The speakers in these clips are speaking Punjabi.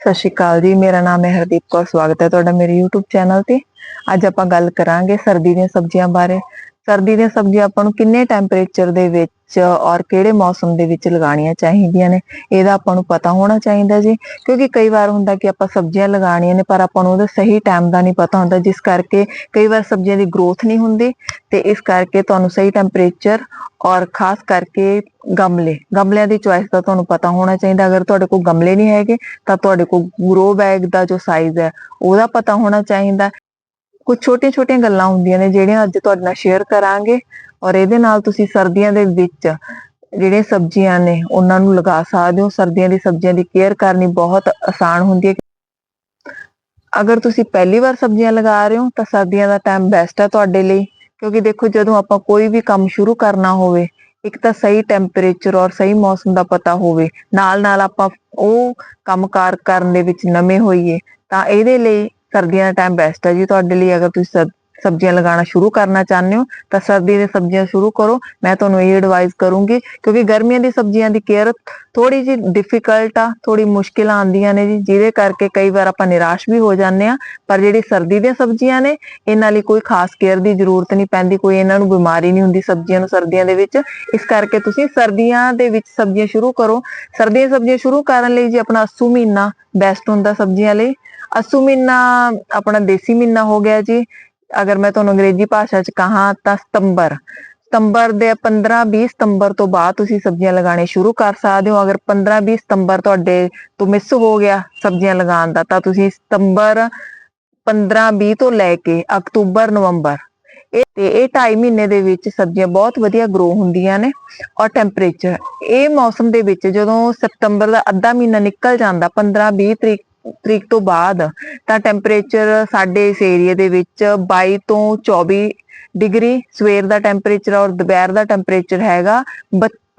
ਸਤਿ ਸ਼੍ਰੀ ਅਕਾਲ ਜੀ, ਮੇਰਾ ਨਾਮ ਹੈ ਹਰਦੀਪ ਕੌਰ, ਸਵਾਗਤ ਹੈ ਤੁਹਾਡਾ ਮੇਰੇ YouTube ਚੈਨਲ ਤੇ। ਅੱਜ ਆਪਾਂ ਗੱਲ ਕਰਾਂਗੇ ਸਰਦੀ ਦੀਆਂ ਸਬਜ਼ੀਆਂ ਬਾਰੇ। ਸਰਦੀ ਦੀਆਂ ਸਬਜ਼ੀਆਂ ਆਪਾਂ ਨੂੰ ਕਿੰਨੇ ਟੈਂਪਰੇਚਰ ਦੇ ਵਿੱਚ ਔਰ ਕਿਹੜੇ ਮੌਸਮ ਦੇ ਵਿੱਚ ਲਗਾਉਣੀਆਂ ਚਾਹੀਦੀਆਂ ਨੇ, ਇਹਦਾ ਆਪਾਂ ਨੂੰ ਪਤਾ ਹੋਣਾ ਚਾਹੀਦਾ ਜੀ। ਕਿਉਂਕਿ ਕਈ ਵਾਰ ਹੁੰਦਾ ਕਿ ਆਪਾਂ ਸਬਜ਼ੀਆਂ ਲਗਾਉਣੀਆਂ ਨੇ, ਪਰ ਆਪਾਂ ਨੂੰ ਉਹਦਾ ਸਹੀ ਟਾਈਮ ਦਾ ਨਹੀਂ ਪਤਾ ਹੁੰਦਾ, ਜਿਸ ਕਰਕੇ ਕਈ ਵਾਰ ਸਬਜ਼ੀਆਂ ਦੀ ਗਰੋਥ ਨਹੀਂ ਹੁੰਦੀ ਤੇ ਇਸ ਕਰਕੇ ਤੁਹਾਨੂੰ ਸਹੀ ਟੈਂਪਰੇਚਰ ਔਰ ਖਾਸ ਕਰਕੇ ਗਮਲੇ, ਗਮਲਿਆਂ ਦੀ ਚੁਆਇਸ ਦਾ ਤੁਹਾਨੂੰ ਪਤਾ ਹੋਣਾ ਚਾਹੀਦਾ। ਅਗਰ ਤੁਹਾਡੇ ਕੋਲ ਗਮਲੇ ਨਹੀਂ ਹੈਗੇ, ਤਾਂ ਤੁਹਾਡੇ ਕੋਲ ਗਰੋ ਬੈਗ ਦਾ ਜੋ ਸਾਈਜ਼ ਹੈ, ਉਹਦਾ ਪਤਾ ਹੋਣਾ ਚਾਹੀਦਾ। ਕੁਝ ਛੋਟੀਆਂ-ਛੋਟੀਆਂ ਗੱਲਾਂ ਹੁੰਦੀਆਂ ਨੇ ਜਿਹੜੀਆਂ ਅੱਜ ਤੁਹਾਡੇ ਨਾਲ ਸ਼ੇਅਰ ਕਰਾਂਗੇ ਔਰ ਇਹਦੇ ਨਾਲ ਤੁਸੀਂ ਸਰਦੀਆਂ ਦੇ ਵਿੱਚ ਜਿਹੜੀਆਂ ਸਬਜ਼ੀਆਂ ਨੇ ਉਹਨਾਂ ਨੂੰ ਲਗਾ ਸਕਦੇ ਹੋ। ਸਰਦੀਆਂ ਦੀ ਸਬਜ਼ੀਆਂ ਦੀ ਕੇਅਰ ਕਰਨੀ ਬਹੁਤ ਆਸਾਨ ਹੁੰਦੀ ਹੈ। ਅਗਰ ਤੁਸੀਂ ਪਹਿਲੀ ਵਾਰ ਸਬਜ਼ੀਆਂ ਲਗਾ ਰਹੇ ਹੋ ਤਾਂ ਸਰਦੀਆਂ ਦਾ ਟਾਈਮ ਬੈਸਟ ਹੈ ਤੁਹਾਡੇ ਲਈ, ਕਿਉਂਕਿ ਦੇਖੋ ਜਦੋਂ ਆਪਾਂ ਕੋਈ ਵੀ ਕੰਮ ਸ਼ੁਰੂ ਕਰਨਾ ਹੋਵੇ, ਇੱਕ ਤਾਂ ਸਹੀ ਟੈਂਪਰੇਚਰ ਔਰ ਸਹੀ ਮੌਸਮ ਦਾ ਪਤਾ ਹੋਵੇ ਨਾਲ ਨਾਲ ਆਪਾਂ ਉਹ ਕੰਮਕਾਰ ਕਰਨ ਦੇ ਵਿੱਚ ਨਵੇਂ ਹੋਈਏ ਤਾਂ ਇਹਦੇ ਲਈ ਸਰਦੀਆਂ ਦਾ ਟਾਈਮ ਬੈਸਟ ਹੈ ਜੀ। ਤੁਹਾਡੇ ਲਈ ਅਗਰ ਤੁਸੀਂ ਸਬ- ਸਬਜ਼ੀਆਂ ਲਗਾਉਣਾ ਸ਼ੁਰੂ ਕਰਨਾ ਚਾਹੁੰਦੇ ਹੋ, ਤਾਂ ਸਰਦੀ ਦੀਆਂ ਸਬਜ਼ੀਆਂ ਸ਼ੁਰੂ ਕਰੋ। ਮੈਂ ਤੁਹਾਨੂੰ ਇਹ ਐਡਵਾਈਸ ਕਰੂੰਗੀ, ਕਿਉਂਕਿ ਗਰਮੀਆਂ ਦੀ ਸਬਜ਼ੀਆਂ ਦੀ ਕੇਅਰ ਥੋੜੀ ਜਿਹੀ ਡਿਫਿਕਲਟ ਆ ਥੋੜੀ ਮੁਸ਼ਕਿਲਾਂ ਆਉਂਦੀਆਂ ਨੇ ਜੀ, ਜਿਹਦੇ ਕਰਕੇ ਕਈ ਵਾਰ ਆਪਾਂ ਨਿਰਾਸ਼ ਵੀ ਹੋ ਜਾਂਦੇ ਆ ਪਰ ਜਿਹੜੀ ਸਰਦੀ ਦੀਆਂ ਸਬਜ਼ੀਆਂ ਨੇ, ਇਹਨਾਂ ਲਈ ਕੋਈ ਖਾਸ ਕੇਅਰ ਦੀ ਜ਼ਰੂਰਤ ਨਹੀਂ ਪੈਂਦੀ, ਕੋਈ ਇਹਨਾਂ ਨੂੰ ਬਿਮਾਰੀ ਨਹੀਂ ਹੁੰਦੀ ਸਬਜ਼ੀਆਂ ਨੂੰ ਸਰਦੀਆਂ ਦੇ ਵਿੱਚ। ਇਸ ਕਰਕੇ ਤੁਸੀਂ ਸਰਦੀਆਂ ਦੇ ਵਿੱਚ ਸਬਜ਼ੀਆਂ ਸ਼ੁਰੂ ਕਰੋ। ਸਰਦੀਆਂ ਦੀਆਂ ਸਬਜ਼ੀਆਂ ਸ਼ੁਰੂ ਕਰਨ ਲਈ ਜੀ ਆਪਣਾ ਅੱਸੂ ਮਹੀਨਾ ਬੈਸਟ ਹੁੰਦਾ ਸਬਜ਼ੀਆਂ ਲਈ। ਅਸੂ ਮਹੀਨਾ, ਆਪਣਾ ਦੇਸੀ ਮਹੀਨਾ ਹੋ ਗਿਆ ਜੀ। ਅਗਰ ਮੈਂ ਤੁਹਾਨੂੰ ਅੰਗਰੇਜ਼ੀ ਭਾਸ਼ਾ 'ਚ ਕਹਾਂ ਤਾਂ ਸਤੰਬਰ। ਸਤੰਬਰ ਦੇ 15-20 ਸਤੰਬਰ ਤੋਂ ਬਾਅਦ ਤੁਸੀਂ ਸਬਜ਼ੀਆਂ ਲਗਾਉਣੇ ਸ਼ੁਰੂ ਕਰ ਸਕਦੇ ਹੋ। ਅਗਰ 15-20 ਸਤੰਬਰ ਤੁਹਾਡੇ ਤੋਂ ਮਿਸ ਹੋ ਗਿਆ ਸਬਜ਼ੀਆਂ ਲਗਾਉਣ ਦਾ, ਤਾਂ ਤੁਸੀਂ ਸਤੰਬਰ 15-20 ਤੋਂ ਲੈ ਕੇ ਅਕਤੂਬਰ, ਨਵੰਬਰ। ਇਹ ਤੇ ਇਹ 2.5 ਮਹੀਨੇ ਦੇ ਵਿੱਚ ਸਬਜ਼ੀਆਂ ਬਹੁਤ ਵਧੀਆ ਗਰੋ ਹੁੰਦੀਆਂ ਨੇ ਔਰ ਟੈਂਪਰੇਚਰ ਇਹ ਮੌਸਮ ਦੇ ਵਿੱਚ ਜਦੋਂ ਸਤੰਬਰ ਦਾ ਅੱਧਾ ਮਹੀਨਾ ਨਿਕਲ ਜਾਂਦਾ 15-20 ਤਰੀਕ ਤਰੀਕ ਤੋਂ ਬਾਅਦ ਤਾਂ ਟੈਂਪਰੇਚਰ ਸਾਡੇ ਇਸ ਏਰੀਆ ਦੇ ਵਿੱਚ 22 ਤੋਂ 24 ਡਿਗਰੀ, ਸਵੇਰ ਦਾ ਟੈਂਪਰੇਚਰ ਔਰ ਦੁਪਹਿਰ ਦਾ ਟੈਂਪਰੇਚਰ ਹੈਗਾ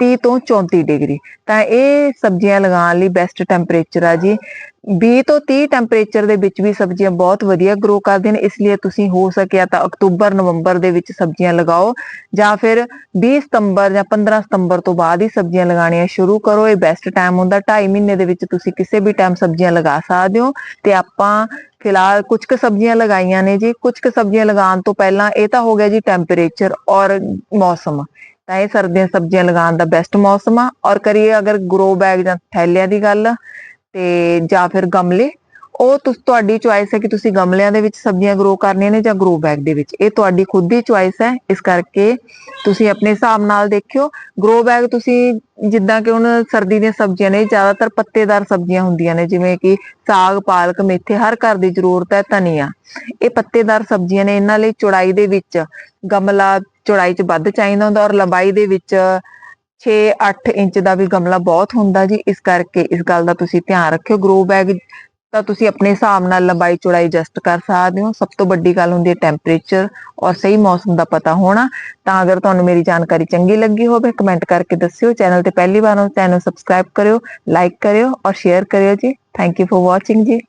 32 ਤੋਂ 34 ਡਿਗਰੀ। ਤਾਂ ਇਹ ਸਬਜ਼ੀਆਂ ਲਗਾਉਣ ਲਈ ਬੈਸਟ ਟੈਂਪਰੇਚਰ ਆ ਜੀ। 20 ਤੋਂ 30 ਟੈਂਪਰੇਚਰ ਦੇ ਵਿੱਚ ਵੀ ਸਬਜ਼ੀਆਂ ਬਹੁਤ ਵਧੀਆ ਗਰੋ ਕਰਦੀਆਂ ਨੇ, ਇਸ ਲਈ ਤੁਸੀਂ ਹੋ ਸਕਿਆ ਤਾਂ ਅਕਤੂਬਰ, ਨਵੰਬਰ ਦੇ ਵਿੱਚ ਸਬਜ਼ੀਆਂ ਲਗਾਓ। ਜਾਂ ਫਿਰ 20 ਸਤੰਬਰ ਜਾਂ 15 ਸਤੰਬਰ ਤੋਂ ਬਾਅਦ ਹੀ ਸਬਜ਼ੀਆਂ ਲਗਾਉਣੀਆਂ ਸ਼ੁਰੂ ਕਰੋ। ਇਹ ਬੈਸਟ ਟਾਈਮ ਹੁੰਦਾ 2.5 ਮਹੀਨੇ ਦੇ ਵਿੱਚ ਤੁਸੀਂ ਕਿਸੇ ਵੀ ਟਾਈਮ ਸਬਜ਼ੀਆਂ ਲਗਾ ਸਕਦੇ ਹੋ। ਤੇ ਆਪਾਂ ਫਿਲਹਾਲ ਕੁਝ ਕੁ ਸਬਜ਼ੀਆਂ ਲਗਾਈਆਂ ਨੇ ਜੀ। ਕੁਝ ਕੁ ਸਬਜ਼ੀਆਂ ਲਗਾਉਣ ਤੋਂ ਪਹਿਲਾਂ ਇਹ ਤਾਂ ਹੋ ਗਿਆ ਜੀ ਟੈਂਪਰੇਚਰ ਔਰ ਮੌਸਮ। ਤਾਂ ਇਹ ਸਰਦੀਆਂ ਸਬਜ਼ੀਆਂ ਲਗਾਉਣ ਦਾ ਬੈਸਟ ਮੌਸਮ ਆ। ਔਰ ਕਰੀਏ ਅਗਰ ਗਰੋ ਬੈਗ ਜਾਂ ਥੈਲਿਆਂ ਦੀ ਗੱਲ ਤੇ ਜਾਂ ਫਿਰ ਗਮਲੇ ਉਹ ਤੁਸ, ਤੁਹਾਡੀ ਚੁਆਇਸ ਹੈ ਕਿ ਤੁਸੀਂ ਗਮਲਿਆਂ ਦੇ ਵਿੱਚ ਸਬਜ਼ੀਆਂ ਗਰੋ ਕਰਨੀਆਂ ਨੇ ਜਾਂ ਗਰੋ ਬੈਗ ਦੇ ਵਿੱਚ। ਇਹ ਤੁਹਾਡੀ ਖੁਦ ਦੀ ਚੁਆਇਸ ਹੈ। ਇਸ ਕਰਕੇ ਤੁਸੀਂ ਆਪਣੇ ਹਿਸਾਬ ਨਾਲ ਦੇਖਿਓ। ਗਰੋ ਬੈਗ ਤੁਸੀਂ ਜਿੱਦਾਂ ਕਿ ਹੁਣ ਸਰਦੀ ਦੀਆਂ ਸਬਜ਼ੀਆਂ ਨੇ, ਜ਼ਿਆਦਾਤਰ ਪੱਤੇਦਾਰ ਸਬਜ਼ੀਆਂ ਹੁੰਦੀਆਂ ਨੇ, ਜਿਵੇਂ ਕਿ ਸਾਗ, ਪਾਲਕ, ਮੇਥੇ, ਹਰ ਘਰ ਦੀ ਜ਼ਰੂਰਤ ਹੈ ਧਨੀਆ। ਇਹ ਪੱਤੇਦਾਰ ਸਬਜ਼ੀਆਂ ਨੇ ਇਹਨਾਂ ਲਈ ਚੌੜਾਈ ਦੇ ਵਿੱਚ ਗਮਲਾ ਚੌੜਾਈ 'ਚ ਵੱਧ ਚਾਹੀਦਾ ਹੁੰਦਾ ਔਰ ਲੰਬਾਈ ਦੇ ਵਿੱਚ 6-8 ਇੰਚ ਦਾ ਵੀ ਗਮਲਾ ਬਹੁਤ ਹੁੰਦਾ ਜੀ। ਇਸ ਕਰਕੇ ਇਸ ਗੱਲ ਦਾ ਤੁਸੀਂ ਧਿਆਨ ਰੱਖਿਓ। ਗਰੋ ਬੈਗ ਤਾਂ ਤੁਸੀਂ ਆਪਣੇ ਹਿਸਾਬ ਨਾਲ ਲੰਬਾਈ ਚੌੜਾਈ ਐਡਜਸਟ ਕਰ ਸਕਦੇ ਹੋ। ਸਭ ਤੋਂ ਵੱਡੀ ਗੱਲ ਹੁੰਦੀ ਹੈ ਟੈਂਪਰੇਚਰ ਔਰ ਸਹੀ ਮੌਸਮ ਦਾ ਪਤਾ ਹੋਣਾ। ਤਾਂ ਅਗਰ ਤੁਹਾਨੂੰ ਮੇਰੀ ਜਾਣਕਾਰੀ ਚੰਗੀ ਲੱਗੀ ਹੋਵੇ ਕਮੈਂਟ ਕਰਕੇ ਦੱਸਿਓ। ਚੈਨਲ ਤੇ ਪਹਿਲੀ ਵਾਰ ਹੋ ਚੈਨਲ ਸਬਸਕ੍ਰਾਈਬ ਕਰਿਓ ਲਾਈਕ ਕਰਿਓ ਔਰ ਸ਼ੇਅਰ ਕਰਿਓ ਜੀ। ਥੈਂਕ ਯੂ ਫॉर ਵਾਚਿੰਗ ਜੀ।